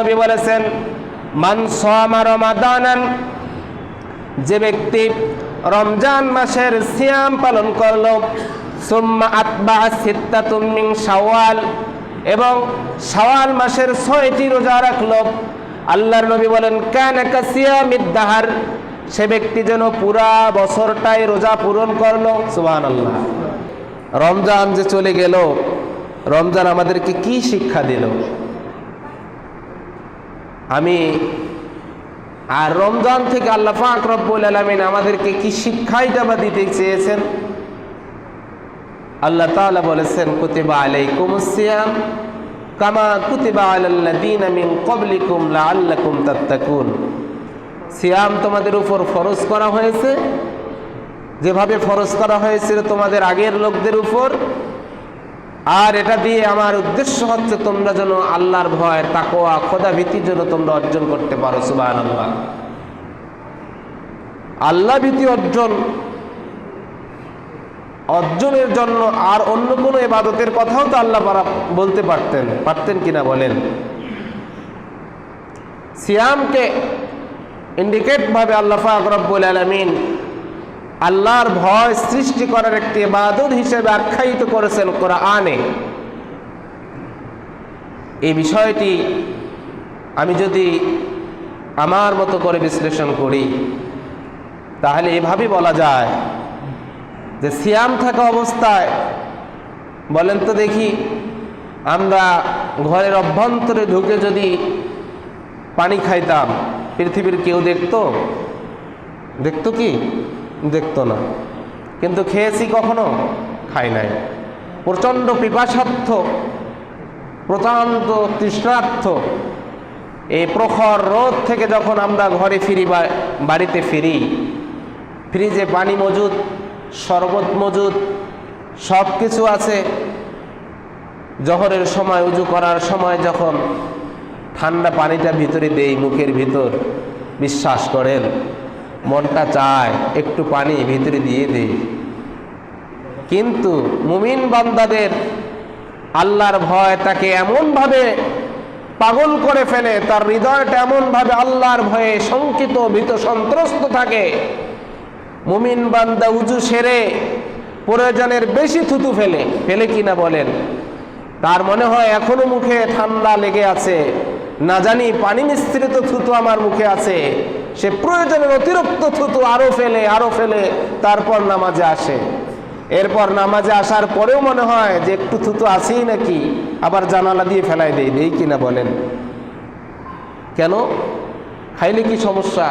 নবী বলেছেন, মান রমাদানান যে ব্যক্তি রমজান মাসের সিয়াম পালন করল, সুম্মা আতবা সিত্তাতুম মিন শাওয়াল, এবং শাওয়াল মাসের ছয়টি রোজা রাখল। আল্লাহর নবী বলেন, কান কাসিয়ামিদ দাহার সে ব্যক্তি যেন পুরা বছরটাই রোজা পূরণ করল। সুবহানাল্লাহ। রমজান যে চলে গেল, রমজান আমাদেরকে কি শিক্ষা দিল? আমি আর রমজান থেকে আল্লাহ পাক রব্বুল আলমিন আমাদেরকে কি শিক্ষাইটা বা দিতে চেয়েছেন? আল্লাহ তালা বলেছেন, কুতিবা আলাইকুম সিয়াম কামা কুতিবা আলাল্লাযীনা মিন ক্বাবলিকুম লাআল্লাকুম তাত্তাকুন। সিয়াম তোমাদের উপর ফরজ করা হয়েছে। যেভাবে ফরজ করা হয়েছিল তোমাদের আগের লোকদের উপর আর এটা দিয়ে আমার উদ্দেশ্য হচ্ছে তোমরা যেন আল্লাহর ভয় তাকোয়া খোদা ভীতির জন্য তোমরা অর্জন করতে পারো সুবাহ আল্লাহ আল্লাহ ভীতি অর্জন, অর্জনের জন্য আর অন্য কোনো এবাদতের কথাও তো আল্লাহ বলতে পারতেন। পারতেন কিনা বলেন? সিয়ামকে ইন্ডিকেট ভাবে আল্লাহ পাক রব্বুল আলমিন আল্লাহর ভয় সৃষ্টি করার একটি ইবাদত হিসেবে আখ্যায়িত করেছেন কোরআনে। এই বিষয়টি আমি যদি আমার মতো করে বিশ্লেষণ করি, তাহলে এভাবে বলা যায় যে সিয়াম থাকা অবস্থায়, বলেন তো দেখি, আমরা ঘরের অভ্যন্তরে ঢুকে যদি পানি খাইতাম, পৃথিবীর কেউ দেখতো? দেখতো কি? দেখতো না। কিন্তু খেয়েছি কখনো? খাই নাই। প্রচণ্ড পিপাসার্থ প্রচণ্ড তৃষ্ণার্থ। এই প্রখর রোদ থেকে যখন আমরা ঘরে ফিরি বাড়িতে ফিরি, ফ্রিজে পানি মজুদ, শরবত মজুদ সব কিছু আছে। জহরের সময়, উজু করার সময় যখন ঠান্ডা পানিটা ভিতরে দেই, মুখের ভিতর, বিশ্বাস করেন মনটা চায়, একটু পানি ভিতরে দিয়ে দেই কিন্তু মুমিন বান্দাদের আল্লাহর ভয় তাকে এমনভাবে পাগল করে ফেলে, তার হৃদয়টা এমনভাবে আল্লাহর ভয়ে শঙ্কিত, ভীত, সন্ত্রস্ত থাকে। মুমিন বান্দা উজু সেরে প্রয়োজনের বেশি থুতু ফেলে। ফেলে কিনা বলেন? তার মনে হয় এখনও মুখে ঠান্ডা লেগে আছে। না জানি পানি মিশ্রিত থুতু আমার মুখে আছে। সে প্রয়োজনের অতিরিক্ত থুতু আরও ফেলে আরও ফেলে, তারপর নামাজে আসে। এরপর নামাজে আসার পরেও মনে হয় যে একটু থুতু আছেই নাকি, আবার জানালা দিয়ে ফেলাই দেই দেই কিনা বলেন? কেন? খাইলে কি সমস্যা?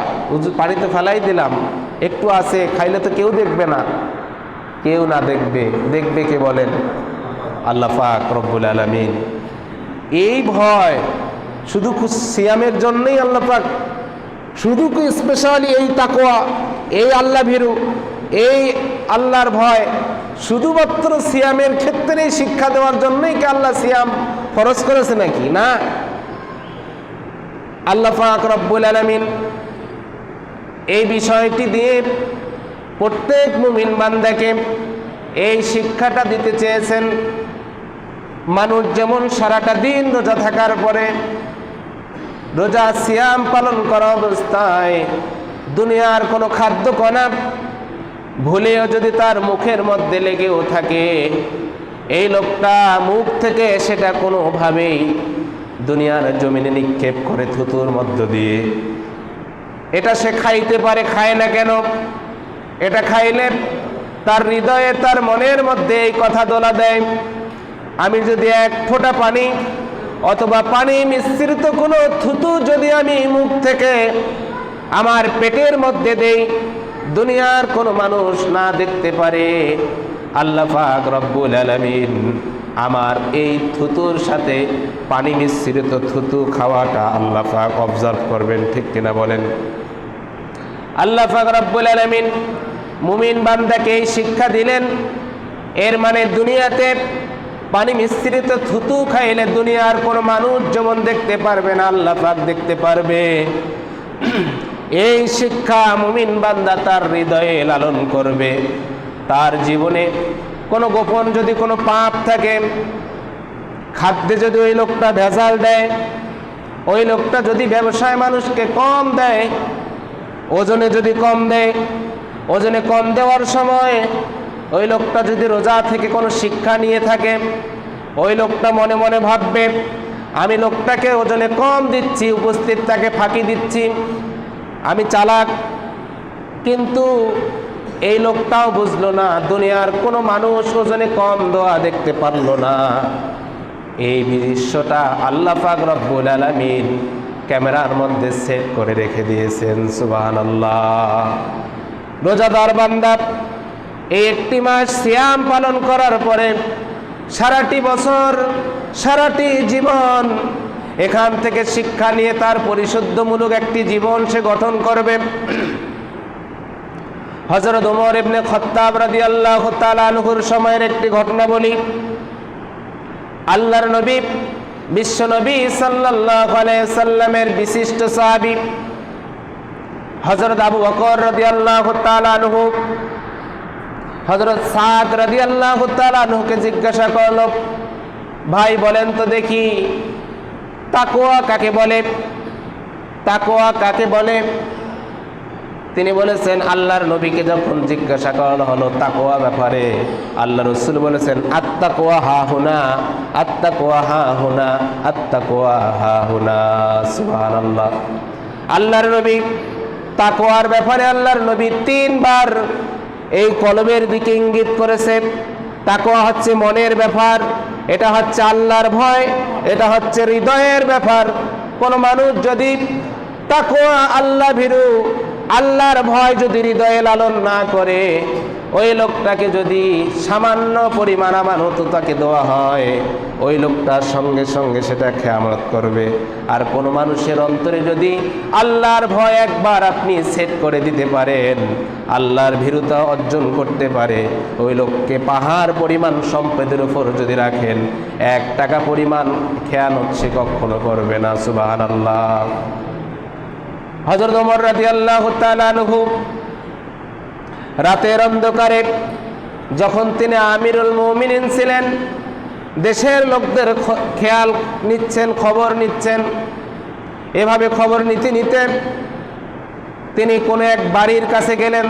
পানিতে ফেলাই দিলাম, একটু আছে, খাইলে তো কেউ দেখবে না। কেউ না দেখবে দেখবে কে বলেন? আল্লাহ পাক রব্বুল আলমিন। এই ভয়, শুধু সিয়ামের জন্যই আল্লাহ পাক শুধু কি স্পেশালি এই তাকোয়া এই আল্লাহ ভীরু, এই আল্লাহর ভয়, শুধুমাত্র সিয়ামের ক্ষেত্রেই শিক্ষা দেওয়ার জন্যই কি আল্লাহ সিয়াম ফরজ করেছে নাকি? না। আল্লাহ রব্বুল আলমিন এই বিষয়টি দিয়ে প্রত্যেক মুমিন বান্দাকে এই শিক্ষাটা দিতে চেয়েছেন। মানুষ যেমন সারাটা দিন রোজা থাকার পরে রোজা সিয়াম পালন করা অবস্থায় দুনিয়ার কোনো খাদ্য কণা ভুলেও যদি তার মুখের মধ্যে লেগেও থাকে, এই লোকটা মুখ থেকে সেটা কোনোভাবেই দুনিয়ার জমিনে নিক্ষেপ করে থুতুর মধ্য দিয়ে। এটা সে খাইতে পারে, খায় না কেন? এটা খাইলে তার হৃদয়ে, তার মনের মধ্যে এই কথা দোলা দেয়, আমি যদি এক ফোঁটা পানি অথবা পানি মিশ্রিত কোনো থুতু যদি আমি মুখ থেকে আমার পেটের মধ্যে দেই, দুনিয়ার কোনো মানুষ না দেখতে পারে। আল্লাহ রব্বুল আলামিন আমার এই থুতুর সাথে পানি মিশ্রিত থুতু খাওয়াটা আল্লাহ অবজার্ভ করবেন, ঠিক কিনা বলেন? আল্লাহ রব্বুল আলমিন মুমিন বান্দাকে এই শিক্ষা দিলেন, এর মানে দুনিয়াতে পানি মিশ্রিত থুতু খাইলে দুনিয়ার কোনো মানুষ যেমন দেখতে পারবে না, আল্লাহ পাক দেখতে পারবে। এই শিক্ষা মুমিন বান্দা তার হৃদয়ে লালন করবে। তার জীবনে কোনো গোপন যদি কোনো পাপ থাকে, খাদ্যে যদি ওই লোকটা ভেজাল দেয়, ওই লোকটা যদি ব্যবসায় মানুষকে কম দেয়, ওজনে যদি কম দেয়, ওজনে কম দেওয়ার সময় ওই লোকটা যদি রোজা থেকে কোনো শিক্ষা নিয়ে থাকে, ওই লোকটা মনে মনে ভাববে, আমি লোকটাকে ওজনে কম দিচ্ছি, উপস্থিত তাকে ফাঁকি দিচ্ছি, আমি চালাক। কিন্তু এই লোকটাও বুঝলো না, দুনিয়ার কোনো মানুষ ওজনে কম দোয়া দেখতে পারল না। এই দৃশ্যটা আল্লাহ পাক রব্বুল আলামিন ক্যামেরার মধ্যে সেট করে রেখে দিয়েছেন সুবাহ আল্লাহ রোজাদার বান্দা এই একটি মাস সিয়াম পালন করার পরে সারাটি বছর, সারাটি জীবন এখান থেকে শিক্ষা নিয়ে তার পরিশুদ্ধমূলক একটি জীবন সে গঠন করবে। হজরত ওমর ইবনে খত্তাব রাদিয়াল্লাহু তাআলা আনহুর সময়ের একটি ঘটনা বলি। আল্লাহর নবী, বিশ্ব নবী সাল্লাল্লাহু আলাইহি সাল্লামের বিশিষ্ট সাহাবী হজরত আবু বকর রাদিয়াল্লাহু তাআলা আনহু হযরত সাদ রাদিয়াল্লাহু তাআলা আনহুকে জিজ্ঞাসা করল, ভাই, বলেন তো দেখি, তাকওয়া কাকে বলে? তাকওয়া কাকে বলে? তিনি বলেছেন, আল্লাহর নবীকে যখন জিজ্ঞাসা করা হলো তাকোয়া ব্যাপারে আল্লাহ রসুল বলেছেন আত্মা কোয়া হা হুনা আত্মা কোয়া হা হুনা আত্মা কোয়া হা হুনা সুহান আল্লাহ আল্লাহর নবী তাকোয়ার ব্যাপারে আল্লাহর নবী তিনবার এই কলমের দিকে ইঙ্গিত করেছে তাকোয়া হচ্ছে মনের ব্যাপার, এটা হচ্ছে আল্লাহর ভয়, এটা হচ্ছে হৃদয়ের ব্যাপার। কোন মানুষ যদি তাকোয়া আল্লাহ ভীরু আল্লাহর ভয় যদি হৃদয়ে লালন না করে, ওই লোকটাকে যদি সামান্য পরিমাণ আমানত তাকে দেওয়া হয়, ওই লোকটার সঙ্গে সঙ্গে সেটা খেয়ামত করবে। আর কোনো মানুষের অন্তরে যদি আল্লাহর ভয় একবার আপনি সেট করে দিতে পারেন, আল্লাহর ভীরুতা অর্জন করতে পারে, ওই লোককে পাহাড় পরিমাণ সম্পদের উপর যদি রাখেন, এক টাকা পরিমাণ খেয়ানত সে কখনো করবে না সুবাহ আল্লাহ হজরত ওমর রাজি আল্লাহ তালু রাতের অন্ধকারে যখন তিনি আমিরুল মমিনিন ছিলেন, দেশের লোকদের খেয়াল নিচ্ছেন, খবর নিচ্ছেন। এভাবে খবর নিতে নিতে তিনি কোনো এক বাড়ির কাছে গেলেন,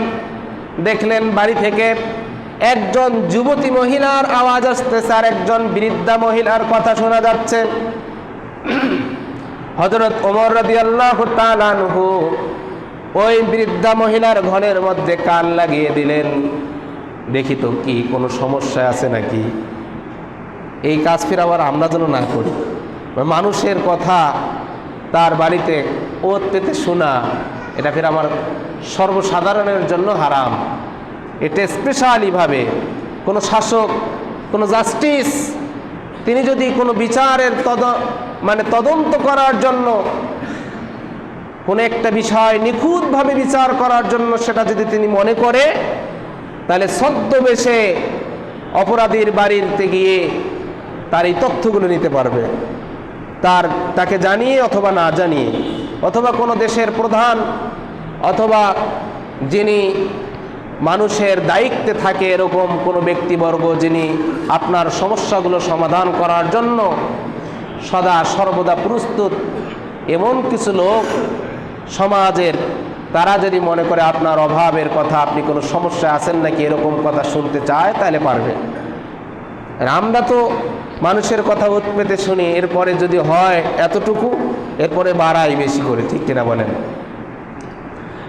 দেখলেন বাড়ি থেকে একজন যুবতী মহিলার আওয়াজ আসতেছে আর একজন বৃদ্ধা মহিলার কথা শোনা যাচ্ছে। হজরত ওমর রাদি আল্লাহ তালানহু ওই বৃদ্ধা মহিলার ঘরের মধ্যে কান লাগিয়ে দিলেন। দেখি তো কি কোনো সমস্যা আছে নাকি? এই কাজ ফের আবার আমরা যেন না করি। মানুষের কথা তার বাড়িতে ওত পেতে শোনা, এটা ফের আমার সর্বসাধারণের জন্য হারাম। এটা স্পেশালিভাবে কোনো শাসক, কোনো জাস্টিস তিনি যদি কোনো বিচারের তদ মানে তদন্ত করার জন্য কোনো একটা বিষয় নিখুঁতভাবে বিচার করার জন্য সেটা যদি তিনি মনে করে, তাহলে ছদ্মবেশে অপরাধীর বাড়িতে গিয়ে তার এই তথ্যগুলো নিতে পারবে। তার, তাকে জানিয়ে অথবা না জানিয়ে, অথবা কোনো দেশের প্রধান অথবা যিনি মানুষের দায়িত্বে থাকে এরকম কোনো ব্যক্তিবর্গ যিনি আপনার সমস্যাগুলো সমাধান করার জন্য সদা সর্বদা প্রস্তুত। এমন কিছু লোক সমাজের, তারা যদি মনে করে আপনার অভাবের কথা, আপনি কোনো সমস্যা আছেন নাকি এরকম কথা শুনতে চায়, তাহলে পারবে। আমরা তো মানুষের কথা উৎপেতে শুনি, এরপরে যদি হয় এতটুকু, এরপরে বাড়াই বেশি করে, ঠিক কিনা বলেন?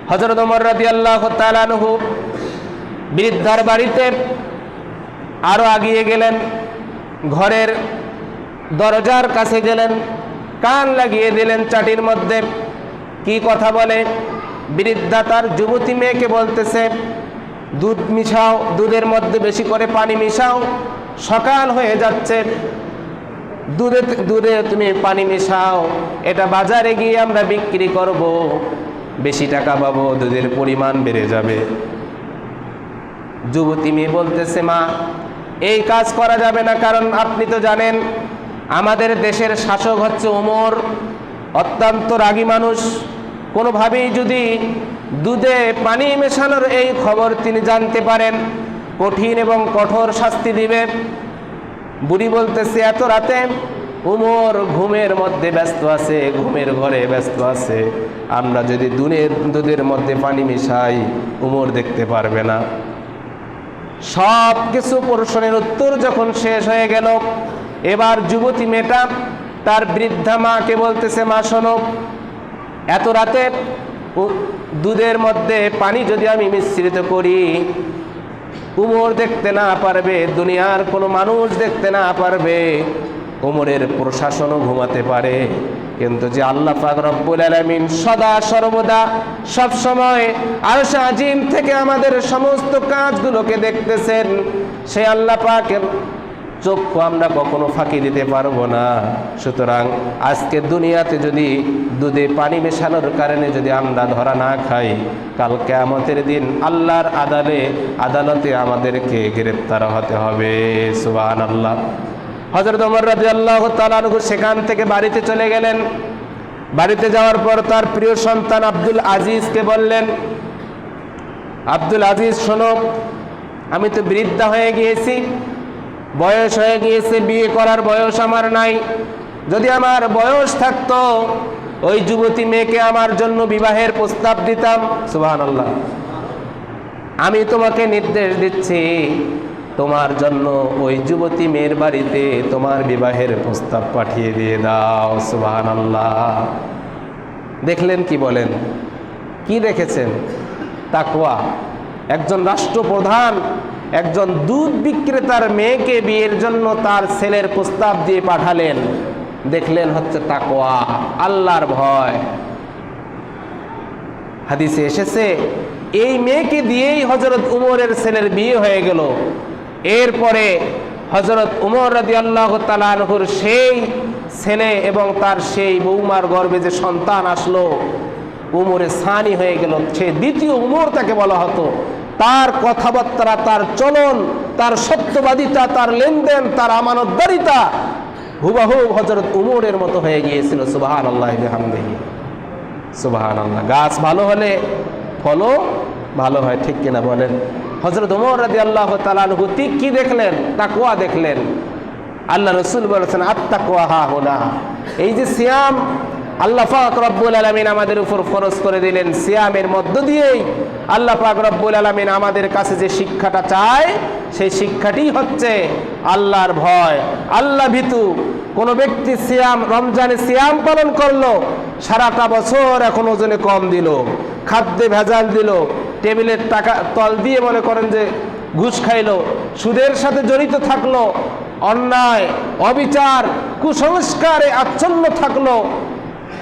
হজরত ওমর রাদি আল্লাহ তালানহু বৃদ্ধার বাড়িতে আরও আগিয়ে গেলেন। ঘরের দরজার কাছে গেলেন, কান লাগিয়ে দিলেন চাটির মধ্যে। কি কথা বলে? বৃদ্ধা তার যুবতী মেয়েকে বলতেছে, দুধ মিশাও, দুধের মধ্যে বেশি করে পানি মিশাও, সকাল হয়ে যাচ্ছে। দুধে দুধে তুমি পানি মিশাও, এটা বাজারে গিয়ে আমরা বিক্রি করব। বেশি টাকা পাবো, দুধের পরিমাণ বেড়ে যাবে। যুবতী মেয়ে বলতেছে, মা, এই কাজ করা যাবে না, কারণ আপনি তো জানেন আমাদের দেশের শাসক হচ্ছে ওমর, অত্যন্ত রাগী মানুষ। কোনোভাবেই যদি দুধে পানি মেশানোর এই খবর তিনি জানতে পারেন, কঠিন এবং কঠোর শাস্তি দিবে। বুড়ি বলতেছে, এত রাতে উমর ঘুমের মধ্যে ব্যস্ত আছে, ঘুমের ঘরে ব্যস্ত আছে। আমরা যদি দুনের, দুধের মধ্যে পানি মিশাই উমর দেখতে পারবে না। সব কিছু প্রশ্নের উত্তর যখন শেষ হয়ে গেল এবার যুবতী মেয়েটা তার বৃদ্ধা মাকে বলতেছে, মা, শোনো, এত রাতে দুধের মধ্যে পানি যদি আমি মিশ্রিত করি, উমর দেখতে না পারবে, দুনিয়ার কোনো মানুষ দেখতে না পারবে, উমরের প্রশাসনও ঘুমাতে পারে। কিন্তু যে আল্লাহ পাক রব্বুল আলামিন সদা সর্বদা সব সময় আরশ আজিম থেকে আমাদের সমস্ত কাজগুলোকে দেখতেছেন সেই আল্লাহ পাকের চক্ষু আমরা কখনো ফাঁকি দিতে পারব না। সুতরাং আজকে দুনিয়াতে যদি দুধে পানি মেশানোর কারণে যদি আমরা ধরা না খাই, কাল কেয়ামতের দিন আল্লাহর আদালে, আদালতে আমাদেরকে গ্রেপ্তার হতে হবে। সুবান আল্লাহ হজরত ওমর রাজি আল্লাহ তালানহু সেখান থেকে বাড়িতে চলে গেলেন। বাড়িতে যাওয়ার পর তার প্রিয় সন্তান আব্দুল আজিজকে বললেন, আব্দুল আজিজ, শোনো, আমি তো বৃদ্ধা হয়ে গিয়েছি। বয়স হয়ে গিয়েছে, বিয়ে করার বয়স আমার নাই। যদি আমার বয়স থাকতো, ওই যুবতী মেয়েকে আমার জন্য বিবাহের প্রস্তাব দিতাম। সুবাহান আল্লাহ আমি তোমাকে নির্দেশ দিচ্ছি, তোমার জন্য ওই যুবতী মেয়ের বাড়িতে তোমার বিবাহের প্রস্তাব পাঠিয়ে দিয়ে দাও। সুবাহান আল্লাহ দেখলেন কি বলেন? কি দেখেছেন? তাকওয়া। একজন রাষ্ট্রপ্রধান একজন দুধ বিক্রেতার মেয়েকে বিয়ের জন্য তার ছেলের প্রস্তাব দিয়ে পাঠালেন। দেখলেন হচ্ছে তাকোয়া আল্লাহর ভয়। হাদিসে এসেছে, এই মেয়েকে দিয়েই হজরত উমরের ছেলের বিয়ে হয়ে গেল। এরপরে হজরত উমর রাদি আল্লাহ তালানহুর সেই ছেলে এবং তার সেই বৌমার গর্ভে যে সন্তান আসলো, উমরে সানি হয়ে গেল। সে দ্বিতীয় উমর তাকে বলা হতো। তার কথাবার্তা, তার চলন, তার সত্যবাদিতা, তার লেনদেন, তার আমানতদারিতা হুবাহু হজরত উমরের মতো হয়ে গিয়েছিল। সুবাহান আল্লাহ সুবাহান আল্লাহ গাছ ভালো হলে ফলও ভালো হয়, ঠিক কিনা বলেন? হজরত উমর রাদি আল্লাহ তালানহু ঠিক কি দেখলেন? তাকুয়া দেখলেন। আল্লাহ রসুল বলেছেন আত্মা আত্মাকুয়া হা হোনা এই যে সিয়াম আল্লাহ পাক রব্বুল আলমিন আমাদের উপর ফরজ করে দিলেন সিয়ামের মধ্য দিয়েই। আল্লাহ পাক রব্বুল আলমিন আমাদের কাছে যে শিক্ষাটা চায়, সেই শিক্ষাটি হচ্ছে আল্লাহর ভয়। আল্লাহ ভীতু, কোনো ব্যক্তি সিয়াম, রমজানে সিয়াম পালন করল, সারাটা বছর এখন ওজনে কম দিল, খাদ্যে ভেজাল দিল, টেবিলের টাকা, তল দিয়ে মনে করেন যে ঘুষ খাইলো, সুদের সাথে জড়িত থাকল, অন্যায়, অবিচার, কুসংস্কারে আচ্ছন্ন থাকল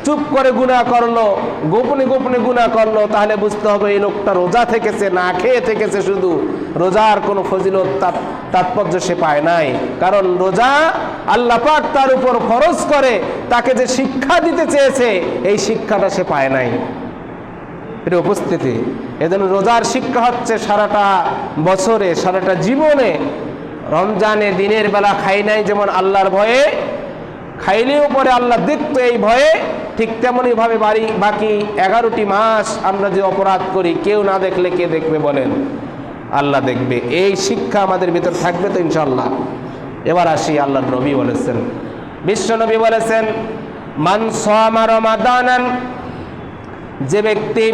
চুপ করে গুণা করল, গোপনে গোপনে গুণা করল, তাহলে বুঝতে হবে এই লোকটা রোজা থেকেছে, না খেয়ে থেকেছে শুধু। রোজার কোনো ফজিলত, তাৎ- তাৎপর্য সে পায় নাই। কারণ রোজা আল্লাহ পাক তার উপর খরচ করে, তাকে যে শিক্ষা দিতে চেয়েছে, এই শিক্ষাটা সে পায় নাই। এটা উপস্থিতি। এজন্য রোজার শিক্ষা হচ্ছে সারাটা বছরে, সারাটা জীবনে রমজানে দিনের বেলা খাই নাই যেমন আল্লাহর ভয়ে, খাইলেও পরে আল্লাহ দেখতো এই ভয়ে ঠিক তেমনইভাবে বাড়ি, বাকি এগারোটি মাস আমরা যে অপরাধ করি, কেউ না দেখলে কে দেখবে বলেন? আল্লাহ দেখবে। এই শিক্ষা আমাদের ভিতর থাকবে তো ইনশাল্লাহ এবার আসি আল্লাহ নবী বলেছেন। বিশ্ব নবী বলেছেন, মান রমাদানান যে ব্যক্তি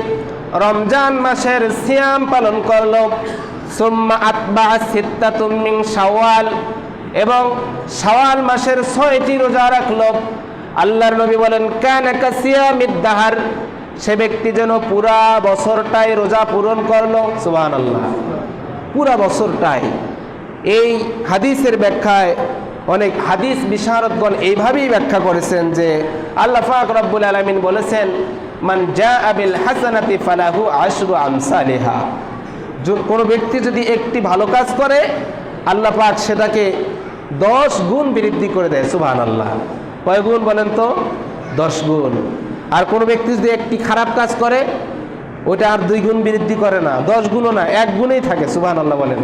রমজান মাসের সিয়াম পালন করল, সুম্মা মিন শাওয়াল, এবং শাওয়াল মাসের ছয়টি রোজা রাখল আল্লাহর নবী বলেন, কান সিয়ামিদ দাহার সে ব্যক্তি যেন পুরা বছরটাই রোজা পূরণ করল। সুবহানাল্লাহ। পুরা বছরটাই। এই হাদিসের ব্যাখ্যায় অনেক হাদিস বিশারদগণ এইভাবেই ব্যাখ্যা করেছেন যে, আল্লাহ পাক রব্বুল আলামিন বলেছেন, মান জা আবিল হাসানাতি ফালাহু আশরু আমসালিহা কোনো ব্যক্তি যদি একটি ভালো কাজ করে, আল্লাহ পাক সেটাকে দশ গুণ বৃদ্ধি করে দেয়। সুবহান আল্লাহ কয় গুণ বলেন তো? দশ গুণ। আর কোনো ব্যক্তি যদি একটি খারাপ কাজ করে ওটা আর দুই গুণ বৃদ্ধি করে না। দশ গুণও না, এক গুণেই থাকে সুবহান আল্লাহ বলেন।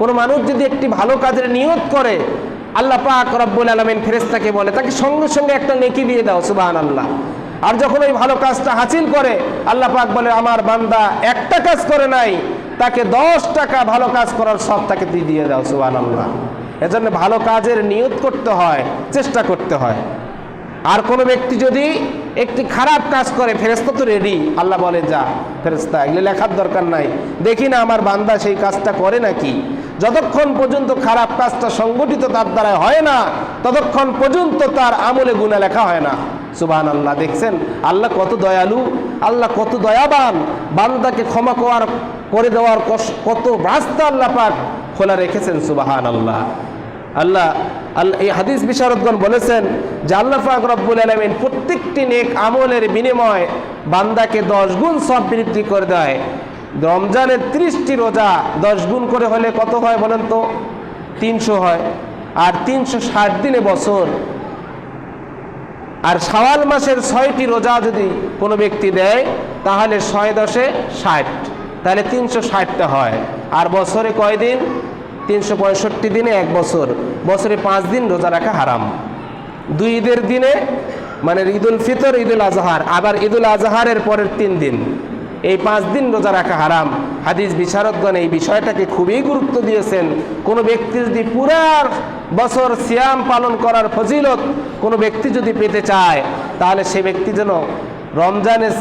কোনো মানুষ যদি একটি ভালো কাজের নিয়ত করে, আল্লাহ পাক রব্বুল আলমিন ফেরেস্তাকে বলে, তাকে সঙ্গে সঙ্গে একটা নেকি দিয়ে দাও সুবাহান আল্লাহ আর যখন ওই ভালো কাজটা হাসিল করে, আল্লাহ পাক বলে, আমার বান্দা একটা কাজ করে নাই, তাকে দশ টাকা ভালো কাজ করার সব তাকে দিয়ে দাও সুবাহান আল্লাহ এজন্য ভালো কাজের নিয়ত করতে হয়, চেষ্টা করতে হয়। আর কোনো ব্যক্তি যদি একটি খারাপ কাজ করে ফেরেস্তা তো রেডি আল্লাহ বলে, যা ফেরেস্তা এগুলো লেখার দরকার নাই। দেখি না আমার বান্দা সেই কাজটা করে নাকি? যতক্ষণ পর্যন্ত খারাপ কাজটা সংগঠিত তার দ্বারা হয় না, ততক্ষণ পর্যন্ত তার আমলে গুণা লেখা হয় না। সুবাহ আল্লাহ দেখছেন? আল্লাহ কত দয়ালু, আল্লাহ কত দয়াবান। বান্দাকে ক্ষমা করার, করে দেওয়ার কত রাস্তা আল্লাহ পাক খোলা রেখেছেন সুবাহান আল্লাহ আল্লাহ আল্লাহ এই হাদিস বিশারদগণ বলেছেন যে আল্লাহ পাক রব্বুল আলমিন প্রত্যেকটি নেক আমলের বিনিময় বান্দাকে দশ গুণ সব বৃদ্ধি করে দেয়। রমজানের ত্রিশটি রোজা দশ গুণ করে হলে কত হয় বলেন তো? তিনশো হয়। আর তিনশো ষাট দিনে বছর। আর শাওয়াল মাসের ছয়টি রোজা যদি কোনো ব্যক্তি দেয়, তাহলে ছয় দশে ষাট। তাহলে তিনশো ষাটটা হয়। আর বছরে কয় দিন তিনশো পঁয়ষট্টি দিনে এক বছর। বছরে পাঁচ দিন রোজা রাখা হারাম। দুই ঈদের দিনে মানে ঈদুল ফিতর, ঈদুল আজহার, আবার ঈদুল আজহারের পরের তিন দিন। এই পাঁচ দিন রোজা রাখা হারাম। হাদিস বিশারদগণ এই বিষয়টাকে খুবই গুরুত্ব দিয়েছেন। কোনো ব্যক্তি যদি পুরার বছর সিয়াম পালন করার ফজিলত কোনো ব্যক্তি যদি পেতে চায়, তাহলে সে ব্যক্তি যেন রমজানের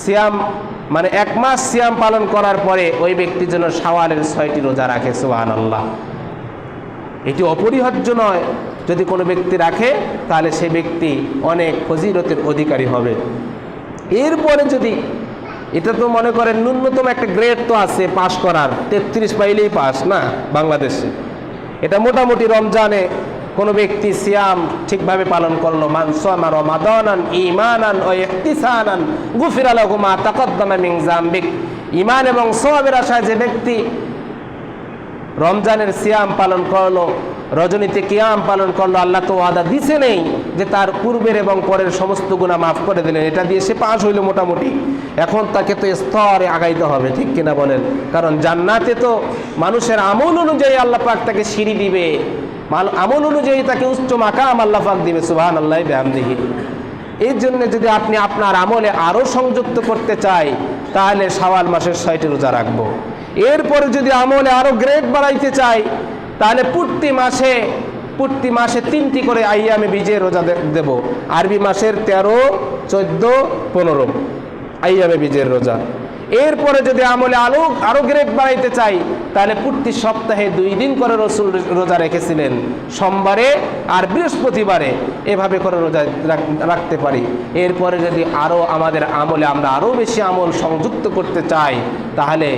সিয়াম মানে এক মাস সিয়াম পালন করার পরে ওই ব্যক্তি যেন সাওয়ালের ছয়টি রোজা রাখে সুবাহান আল্লাহ এটি অপরিহার্য নয়। যদি কোনো ব্যক্তি রাখে, তাহলে সে ব্যক্তি অনেক ফজিলতের অধিকারী হবে। এরপরে যদি, এটা তো মনে করেন ন্যূনতম একটা গ্রেড তো আছে পাশ করার, তেত্রিশ পাইলেই পাস না? বাংলাদেশে। এটা মোটামুটি রমজানে কোনো ব্যক্তি সিয়াম ঠিকভাবে পালন করল মিন ইমান এবং সওয়াবের আশায় যে ব্যক্তি রমজানের সিয়াম পালন করল, রজনীতে কিয়াম পালন করল, আল্লাহ তো ওয়াদা দিছে নেই যে তার পূর্বের এবং পরের সমস্ত গুণা মাফ করে দিলেন। এটা দিয়ে সে পাশ হইল মোটামুটি। এখন তাকে তো স্তরে আগাইতে হবে, ঠিক কিনা বলেন? কারণ জান্নাতে তো মানুষের আমল অনুযায়ী আল্লাহ পাক তাকে সিঁড়ি দিবে। মাল- আমল অনুযায়ী তাকে উচ্চ মাকাম আল্লাহ দিবে সুবাহান আল্লাহ বেহামদিহি। এর জন্য যদি আপনি আপনার আমলে আরও সংযুক্ত করতে চাই, তাহলে শাওয়াল মাসের ছয়টি রোজা রাখব। এরপরে যদি আমলে আরও গ্রেড বাড়াইতে চাই, তাহলে প্রতি মাসে প্রতি মাসে তিনটি করে আইয়ামে বীজে রোজা দেব। আরবি মাসের তেরো, চোদ্দ, পনেরো আইয়ামে বীজের রোজা। এরপরে যদি আমলে আলো, আরও গ্রেড বাড়াইতে চাই, তাহলে প্রতি সপ্তাহে দুই দিন করে রসুল রোজা রেখেছিলেন। সোমবারে আর বৃহস্পতিবারে এভাবে করে রোজা রাখতে পারি। এরপরে যদি আরও আমাদের আমলে আমরা আরও বেশি আমল সংযুক্ত করতে চাই, তাহলে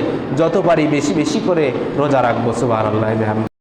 যত পারি বেশি বেশি করে রোজা রাখব সুবাহ আল্লাহ